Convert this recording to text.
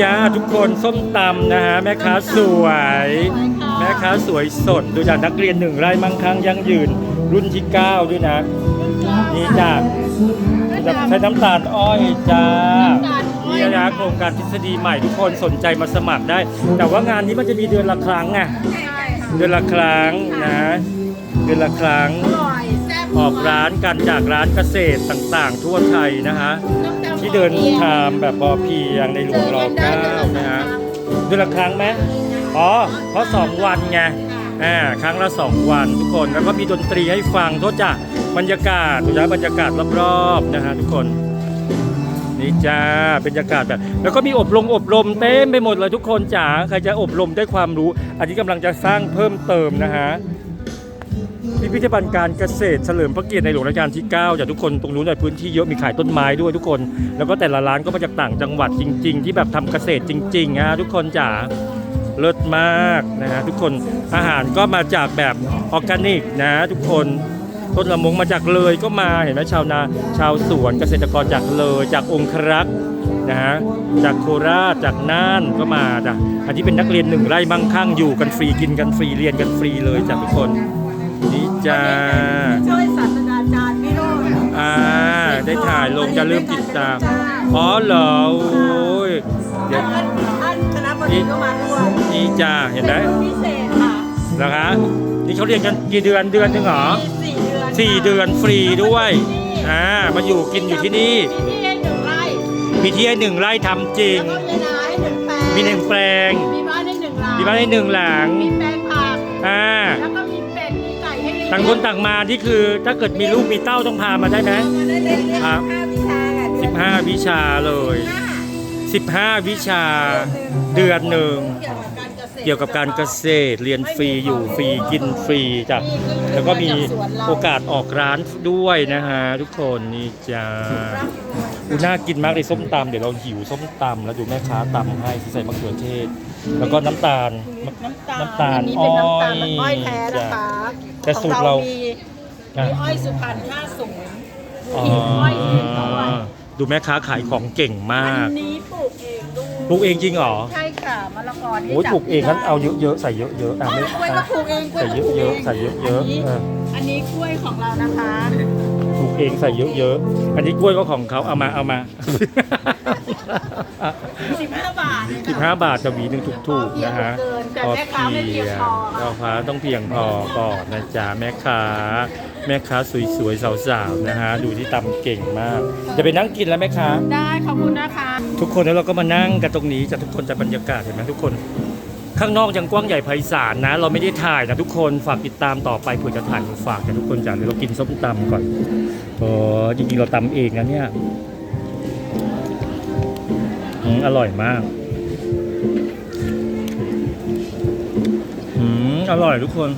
จ้าทุกคนส้มตำนะฮะแม่ค้าสวย แม่ค้าสวยสดดูจากนักเรียนหนึ่งไร่มั่งคั่งยั่งยืน รุ่นที่9ด้วยนะ นี่จ้าจะใช้น้ำตาลอ้อยจ้านี่นะโครงการทฤษฎีใหม่ทุกคนสนใจมาสมัครได้ แต่ว่างานนี้มันจะมีเดือนละครั้งไงเดือนละครั้งนะ เดือนละครั้งอร่อย ออกร้านกันจากร้านเกษตรต่างๆ ทั่วไทยนะฮะที่เดินทางแบบพอเพียงในหลวงรอเก้านะฮะเดือนละครั้งไหมอ๋อเพราะสองวันไงอ่าครั้งละสองวันทุกคนแล้วก็มีดนตรีให้ฟังโทษจ้ะบรรยากาศดูนะบรรยากาศรอบๆนะฮะทุกคนนี่จ้าบรรยากาศแบบ แล้วก็มีอบรมอบรมเต็มไปหมดเลยทุกคนจ๋าใครจะอบรมได้ความรู้ อันนี้กำลังจะสร้างเพิ่มเติมนะฮะ พิพิธภัณฑ์การเกษตรเฉลิมพระเกียรติในหลวงรัชกาลที่9จากทุกคนตรงนู้นในพื้นที่เยอะมีขายต้นไม้ด้วยทุกคน แล้วก็แต่ละร้านก็มาจากต่างจังหวัดจริง ๆ ที่แบบทำเกษตรจริงๆนะทุกคนจ๋าเลิศมากนะฮะทุกคนอาหารก็มาจากแบบออร์แกนิกนะทุกคนต้นละมงมาจากเลยก็มาเห็นไหมชาวนาชาวสวนเกษตรกรจากเลยจากองครักษ์นะฮะจากโคราชจากน่านก็มาจ้ะอันนี้เป็นนักเรียนหนึ่งไร่มั่งคั่งอยู่กันฟรีกินกันฟรีเรียนกันฟรีเลยจ้ะทุกคน จ้า ช่วยศาสตราจารย์วิโรจน์อ่า ได้ถ่ายลงจะเริ่มติดตาม อ๋อเหรอโอ้ยเดี๋ยวท่านท่านคณะบดีก็มาด้วยนี่จ้าเห็นไหมพิเศษค่ะเหรอคะนี่เขาเรียนกันกี่เดือนเดือนหนึงเหรอมีสี่เดือนสี่เดือนฟรีด้วย อ่า มาอยู่กินอยู่ที่นี่ มีที่ให้หนึ่งไร่มีที่ให้หนึ่งไร่ทำจริง แล้วก็มีนาให้หนึ่งแปลงมีหนึ่งแปลง มีบ้านให้หนึ่งหลังมีบ้านให้หนึ่งหลัง มีแปลงผักอ่า แล้วก็มีเป็ดมีไก่ให้เลี้ยง ต่างคนต่างมานี่คือถ้าเกิดมีลูกมีเต้าต้องพามาได้ไหม มาได้เลยเรียนครับห้าวิชาค่ะสิบห้าวิชาเลยห้า15 วิชาเดือนหนึ่งเกี่ยวกับการเกษตรเกี่ยวกับการเกษตรเรียนฟรีอยู่ฟรีกินฟรีจ้ะแล้วก็มีโอกาสออกร้านด้วยนะฮะทุกคนนี่จ้าอูน่ากินมากเลยส้มตำเดี๋ยวเราหิวส้มตำแล้วดูแม่ค้าตำให้ที่ใส่มะเขือเทศ แล้วก็น้ำตาลน้ำตาล น้ำตาลอันนี้เป็นน้ำตาลอ้อยอ้อยแท้นะคะแต่สูตรเรา ของมีมีอ้อยสุพรรณ50อ๋อมีอ้อยเองด้วยดูแม่ค้าขายของเก่งมากอันนี้ปลูกเองด้วยปลูกเองจริงเหรอ ใช่ค่ะมะละกอนี่โอ้ยจับปลูกเองงั้นได้เอาเยอะๆใส่เยอะๆอะไม่กล้วยก็ปลูกเองกล้วยใส่ก็ปลูกเยเออะงๆใส่เยอะนนี้ๆเอออันนี้กล้วยของเรานะคะ ปลูกเองใส่เยอะๆอันนี้กล้วยก็ของเขาเอามาเอามา 15บาทเองสิบค่ะห้าบาทจะหวีหนึ่งถูกๆนะฮะแต่แม่ค้าไม่เพียงพอค่ะเราค้าต้องเพียงพอก่อนนะจ๊ะแม่ค้า แม่ค้าสวยๆสาวๆนะฮะดูที่ตำเก่งมาก จะไปนั่งกินแล้วแม่ค้า ได้ขอบคุณนะคะ ทุกคนแล้วเราก็มานั่งกันตรงนี้จะทุกคนจะบรรยากาศเห็นไหมทุกคน ข้างนอกยังกว้างใหญ่ไพศาลนะ เราไม่ได้ถ่ายนะทุกคนฝากติดตามต่อไปเผื่อจะถ่ายมาฝากกันทุกคนจ้ะเดี๋ยวเรากินส้มตำก่อนโอ้จริงๆเราตำเองนะเนี่ยอืม อร่อยมาก อืม อร่อยทุกคน